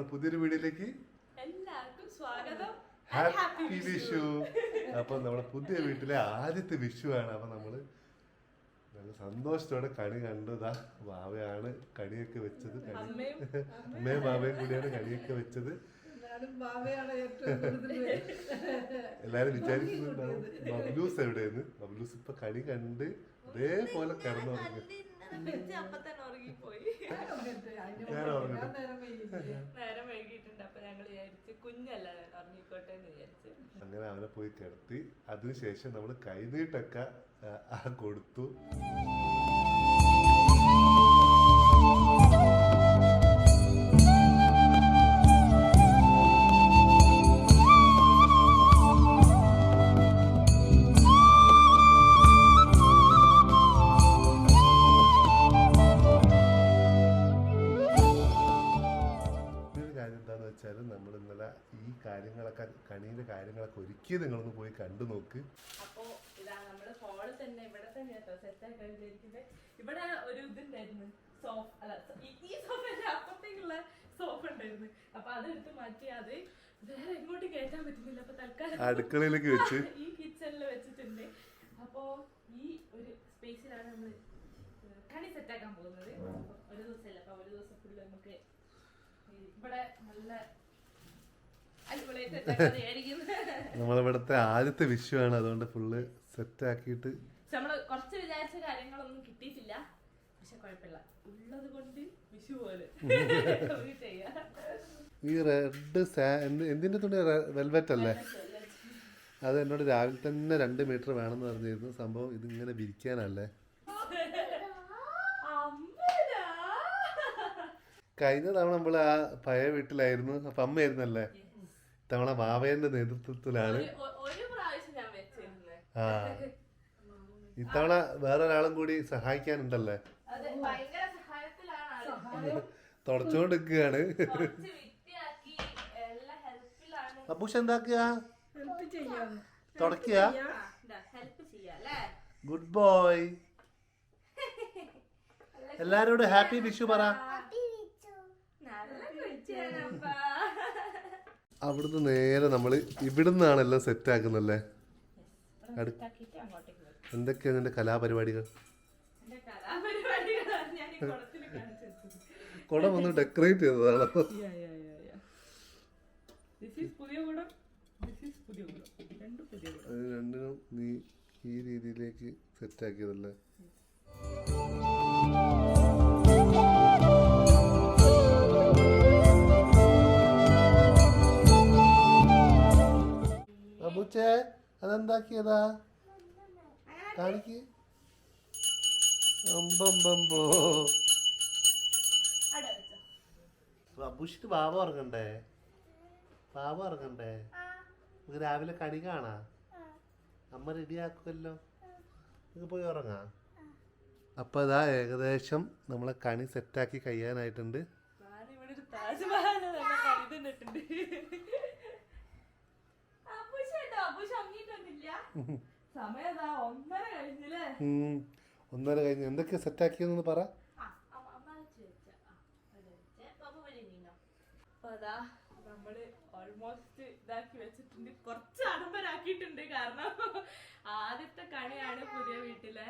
നമ്മുടെ പുതിയൊരു വീഡിയോയിലേക്ക് എല്ലാവർക്കും സ്വാഗതം. ഹാപ്പി വിഷു അപ്പൊ നമ്മുടെ പുതിയ വീട്ടിലെ ആദ്യത്തെ വിഷു ആണ്. അപ്പൊ നമ്മൾ നല്ല സന്തോഷത്തോടെ കണി കണ്ടതാ ബാവയാണ് കണിയൊക്കെ വെച്ചത്. കണി അമ്മയും ബാബയും കൂടിയാണ് കണിയൊക്കെ വെച്ചത്. എല്ലാരും വിചാരിക്കുന്നുണ്ടാവും. ബബ്ലൂസ് എവിടെയെന്ന്? ബബ്ലൂസ് ഇപ്പൊ കണി കണ്ട് അതേപോലെ കിടന്നു അപ്പൊ. നേരം? വൈകിട്ടുണ്ട് ഞങ്ങൾ വിചാരിച്ച് കുഞ്ഞല്ല ഉറങ്ങിക്കോട്ടെ എന്ന് വിചാരിച്ച്. അങ്ങനെ അവനെ പോയി കിടത്തി. അതിനുശേഷം നമ്മൾ കൈനീട്ടൊക്കെ കൊടുത്തു. കണ്ടു നോക്ക്. അപ്പോ ഇതാ നമ്മൾ ഹോൾ തന്നെ ഇവിടെ തന്നെ സെറ്റ് ആക്കാൻ ഇവിടെ ഒരു ഇതുണ്ടായിരുന്നു സോഫ അല്ല ഈ- സോഫന്റെ അപ്പുറത്തേക്കുള്ള സോഫ ഉണ്ടായിരുന്നു. അപ്പൊ അതെടുത്ത് മാറ്റി അത് വേറെ എങ്ങോട്ട് കയറ്റാൻ പറ്റുന്നില്ല. അപ്പൊ തൽക്കാലം അടുക്കളയിലേക്ക് വെച്ച്. ഈ കിച്ചണിൽ വെച്ചിട്ടുണ്ട്. അപ്പോ ഈ ഒരു സ്പേസിലാണ് നമ്മൾ കണി സെറ്റ് ആക്കാൻ പോകുന്നത്. ഒരു ഒരു ദിവസമല്ല? അപ്പൊ ഒരു ദിവസം ഫുള്ള് നമുക്ക് ഇവിടെ നല്ല നമ്മളിവിടുത്തെ ആദ്യത്തെ വിഷുവാണ് അതുകൊണ്ട് ഫുള്ള് സെറ്റ് ആക്കിയിട്ട് നമ്മൾ കുറച്ച് വിചാരിച്ച കാര്യങ്ങളൊന്നും കിട്ടിയിട്ടില്ല. പക്ഷെ കുഴപ്പമില്ല. ഉള്ളത് കൊണ്ട് വിഷു പോലെ. ഈ റെഡ് എന്തിന്റെ തുണി? വെൽവെറ്റ് അല്ലേ? അത് എന്നോട് രാവിലെ തന്നെ രണ്ട് മീറ്റർ വേണമെന്ന് പറഞ്ഞിരുന്നു. സംഭവം ഇതിങ്ങനെ വിരിക്കാനല്ലേ. കഴിഞ്ഞ തവണ നമ്മൾ ആ പഴയ വീട്ടിലായിരുന്നു. അപ്പൊ അമ്മയായിരുന്നല്ലേ? തവണ മാവേന്റെ നേതൃത്വത്തിലാണ് ആ. ഇത്തവണ വേറൊരാളും കൂടി സഹായിക്കാനുണ്ടല്ലേ? തുടച്ചോണ്ടിരിക്കുകയാണ് അപ്പൂഷ എന്താക്കുക? തുടക്കുക. Good boy. എല്ലാരോടും ഹാപ്പി വിഷു പറ. നല്ല. അവിടുന്ന് നേരെ നമ്മൾ ഇവിടുന്നാണ് എല്ലാം സെറ്റ് ആക്കുന്നല്ലേ. എന്തൊക്കെയാണ് എന്റെ കലാപരിപാടികൾ? കുടം ഒന്ന് ഡെക്കറേറ്റ് ചെയ്തതാണ്? രണ്ടിനും നീ ഈ രീതിയിലേക്ക് സെറ്റ് അബുച്ചേ അതെന്താക്കിയതാ? കാണിക്ക്. വെച്ചോ അബുഷിട്ട് ബാബ ഉറങ്ങണ്ടേ? ബാബ ഉറങ്ങണ്ടേ? നമുക്ക് രാവിലെ കണി കാണാ. അമ്മ റെഡിയാക്കുമല്ലോ നിങ്ങൾക്ക് പോയി ഉറങ്ങാം? അപ്പോൾ അതാ ഏകദേശം നമ്മളെ കണി സെറ്റാക്കി കഴിയാനായിട്ടുണ്ട്. ഇവിടെ ഒരു താജ്മഹൽ തന്നെ കരുതുന്നിട്ടുണ്ട് അപ്പൂഷ കേട്ടോ അപ്പൂഷ ഉറങ്ങിയിട്ടൊന്നുമില്ല സമയം ഒന്നര കഴിഞ്ഞില്ലേ. ഒന്നര കഴിഞ്ഞ്. എന്തൊക്കെ സെറ്റാക്കിയെന്ന് പറ. അതാ നമ്മൾ ഓൾമോസ്റ്റ് ഇതാക്കി വെച്ചിട്ടുണ്ട്. കുറച്ച് ആഡംബരാക്കിയിട്ടുണ്ട് കാരണം ആദ്യത്തെ കണിയാണ് പുതിയ വീട്ടിലെ.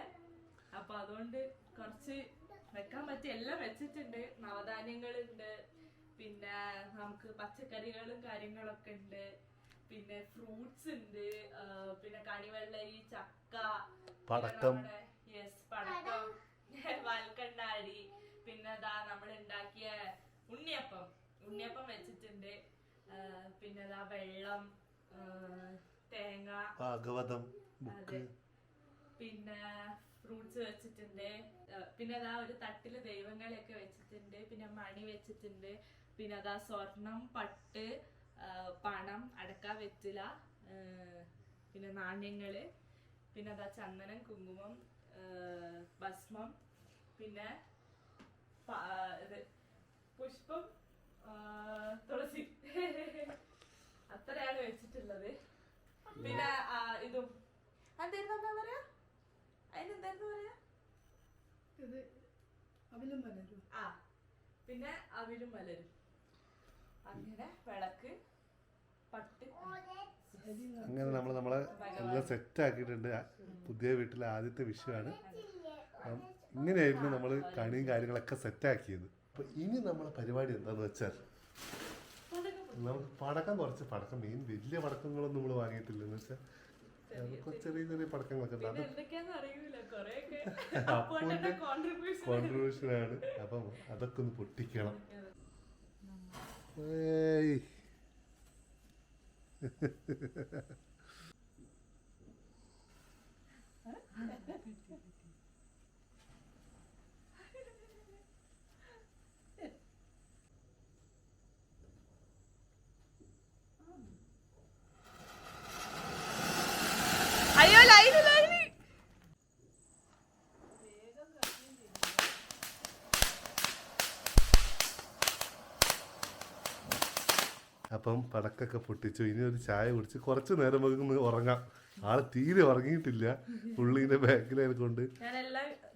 അപ്പൊ അതുകൊണ്ട് കുറച്ച് വെക്കാൻ പറ്റിയ എല്ലാം വെച്ചിട്ടുണ്ട്. നവധാന്യങ്ങളുണ്ട്. പിന്നെ നമുക്ക് പച്ചക്കറികളും കാര്യങ്ങളൊക്കെ ഉണ്ട്. പിന്നെ ഫ്രൂട്ട്സ് ഉണ്ട് പിന്നെ കണിവെള്ളരി ചക്ക പടക്കം. യെസ് പടക്കം വാൽക്കണ്ണാടി പിന്നെ ദാ നമ്മൾ ഉണ്ടാക്കിയ ഉണ്ണിയപ്പം. ഉണ്ണിയപ്പം വെച്ചിട്ടുണ്ട്. പിന്നെ ദാ വെള്ളം തേങ്ങ. ഭാഗവതം ബുക്ക്. പിന്നെ ഫ്രൂട്ട്സ് വെച്ചിട്ടുണ്ട്. പിന്നെ അതാ ഒരു തട്ടിൽ ദൈവങ്ങളെയൊക്കെ വെച്ചിട്ടുണ്ട്. പിന്നെ മണി വെച്ചിട്ടുണ്ട്. പിന്നെ അതാ സ്വർണം പട്ട് പണം അടക്ക വെറ്റില പിന്നെ നാണ്യങ്ങൾ പിന്നെ അതാ ചന്ദനം കുങ്കുമം ഭസ്മം പിന്നെ ഇത് പുഷ്പം തുളസി. അത്രയാണ് വെച്ചിട്ടുള്ളത്. പിന്നെ ആ, ഇതും. അതെന്താ എന്താ പറയാ? അതിനെന്തായിരുന്നു പറയാ? ഇത് അവിലും മലരും ആ പിന്നെ അവിലും മലരും അങ്ങനെ വിളക്ക്. അങ്ങനെ നമ്മൾ നമ്മളെ എല്ലാം സെറ്റ് ആക്കിയിട്ടുണ്ട് പുതിയ വീട്ടിലെ ആദ്യത്തെ വിഷുവാണ് അപ്പം ഇങ്ങനെയായിരുന്നു നമ്മൾ കണിയും കാര്യങ്ങളൊക്കെ സെറ്റാക്കിയത്. അപ്പോൾ ഇനി നമ്മളെ പരിപാടി എന്താണെന്ന് വെച്ചാൽ നമുക്ക് പടക്കം കുറച്ച് പടക്കം മെയിൻ വലിയ പടക്കങ്ങളൊന്നും നമ്മൾ വാങ്ങിയിട്ടില്ല എന്ന് വെച്ചാൽ ചെറിയ ചെറിയ പടക്കങ്ങളൊക്കെ ഉണ്ട്. അത് അപ്പൂന്റെ കോൺട്രിബ്യൂഷൻ ആണ്. അപ്പം അതൊക്കെ ഒന്ന് പൊട്ടിക്കണം. ഏയ്. Huh? അപ്പം പടക്കൊക്കെ പൊട്ടിച്ചു. ഇനി ഒരു ചായ കുടിച്ച് കുറച്ച് നേരം നമുക്ക് ഉറങ്ങാം. ആൾ തീരെ ഉറങ്ങിയിട്ടില്ല. പുള്ളിന്റെ ബാക്കിലായത് കൊണ്ട്.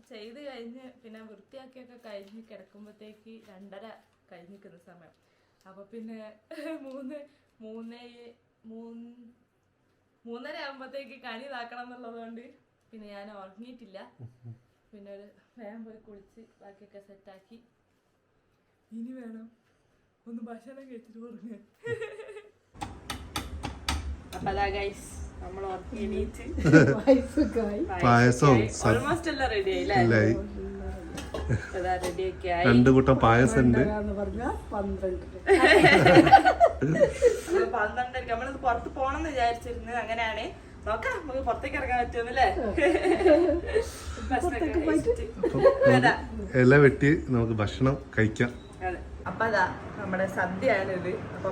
ചെയ്ത് കഴിഞ്ഞ് പിന്നെ വൃത്തിയാക്കിയൊക്കെ കഴിഞ്ഞ് കിടക്കുമ്പോഴത്തേക്ക് രണ്ടര കഴിഞ്ഞിരിക്കുന്ന സമയം. അപ്പൊ പിന്നെ മൂന്ന് മൂന്നേ മൂന്ന് മൂന്നര ആകുമ്പോഴത്തേക്ക് കണി ഇതാക്കണം എന്നുള്ളത് കൊണ്ട് പിന്നെ ഞാൻ ഉറങ്ങിയിട്ടില്ല. പിന്നെ ഒരു വേഗം പോയി കുളിച്ച് ബാക്കിയൊക്കെ സെറ്റാക്കി ഇനി വേണം ഒന്ന് ഭക്ഷണം കഴിച്ചിട്ട് ഉറങ്ങാൻ അപ്പൊ അതാ ഗൈസ് നമ്മൾ ഉറങ്ങി എണീറ്റ്. വയസ്സൊക്കെയായി പായസവും ഓൾമോസ്റ്റ് എല്ലാം റെഡി ആയില്ലേ? രണ്ടു കൂട്ടം പായസം ഉണ്ട് പന്ത്രണ്ടരക്ക് നമ്മളിത് പുറത്ത് പോണെന്ന് വിചാരിച്ചിരുന്നു അങ്ങനെയാണ്. നോക്കാം നമുക്ക് പുറത്തേക്ക് ഇറങ്ങാൻ പറ്റുമെന്നല്ലേ? ഇല വെട്ടി നമുക്ക് ഭക്ഷണം കഴിക്കാം. അതെ. അപ്പൊ അതാ നമ്മുടെ സദ്യയാണിത്. അപ്പൊ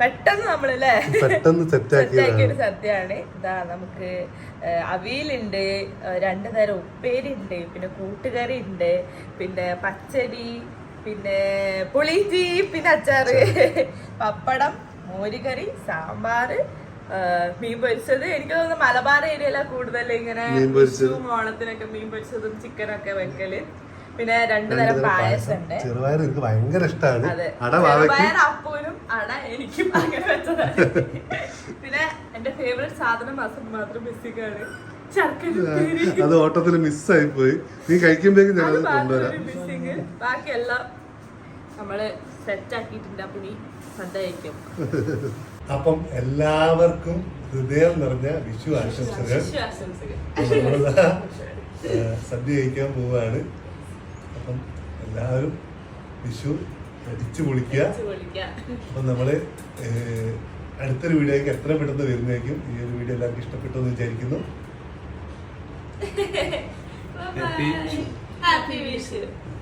പെട്ടെന്ന് നമ്മളല്ലേ പെട്ടെന്ന് സെറ്റാക്കിയ ഒരു സദ്യയാണ്. ഇതാ നമുക്ക് അവിയലുണ്ട് രണ്ടു തരം ഉപ്പേരി ഉണ്ട് പിന്നെ കൂട്ടുകറി ഉണ്ട് പിന്നെ പച്ചടി പിന്നെ പുളിഞ്ചി പിന്നെ അച്ചാറ് പപ്പടം മോരുകറി സാമ്പാറ് ഏഹ്, മീൻ പൊരിച്ചത്. എനിക്ക് തോന്നുന്നു മലബാർ ഏരിയയിലാണ് കൂടുതൽ ഇങ്ങനെ ഓണത്തിനൊക്കെ മീൻ പൊരിച്ചതും ചിക്കനൊക്കെ വെക്കൽ. പിന്നെ രണ്ടു തരം പായസം ഉണ്ട്. ചെറുപയർ എനിക്ക് ഭയങ്കര ഇഷ്ടമാണ് അട വാവയ്ക്ക്. അപ്പൂനും അട എനിക്കും അങ്ങനെ വെച്ചതാണ്. പിന്നെ എന്റെ ഫേവറേറ്റ് സാധനം മാത്രം ശർക്കര അത് ഓട്ടത്തിൽ മിസ്സായി പോയി. നീ കഴിക്കുമ്പോഴേക്കും അത് മാത്രം കൊണ്ടുവരാം. മിസ്സിങ് ബാക്കിയെല്ലാം നമ്മൾ സെറ്റ് ആക്കിയിട്ടുണ്ട്. അപ്പൊ നീ സദ്യ അപ്പം എല്ലാവർക്കും ഹൃദയം നിറഞ്ഞ വിഷു ആശംസകൾ. സദ്യ കഴിക്കാൻ പോവാണ്. അപ്പം എല്ലാവരും വിഷു അടിച്ചു പൊളിക്കുക. അപ്പം നമ്മൾ അടുത്തൊരു വീഡിയോയ്ക്ക് എത്ര പെട്ടെന്ന് വരുന്നതായിരിക്കും? ഈ ഒരു വീഡിയോ എല്ലാവർക്കും ഇഷ്ടപ്പെട്ടു എന്ന് വിചാരിക്കുന്നു. ഹാപ്പി വിഷു